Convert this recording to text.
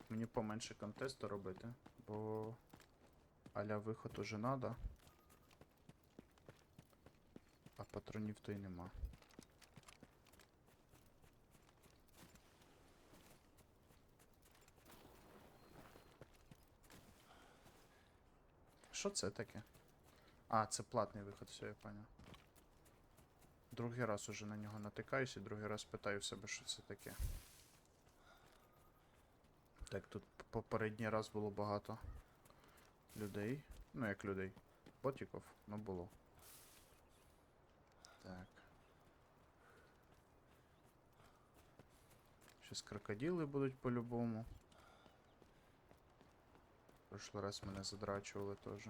Так, мені поменше контесту робити, бо аля виход уже надо. А патронів то й нема. Що це таке? А, це платний виход, все, я понял. Другий раз уже на нього натикаюсь і другий раз питаю себе, що це таке. Так, тут попередній раз було багато людей. Ну, як людей. Потіков, ну було. Так. Зараз крокодили будуть по-любому. Прошлий раз мене задрачували теж.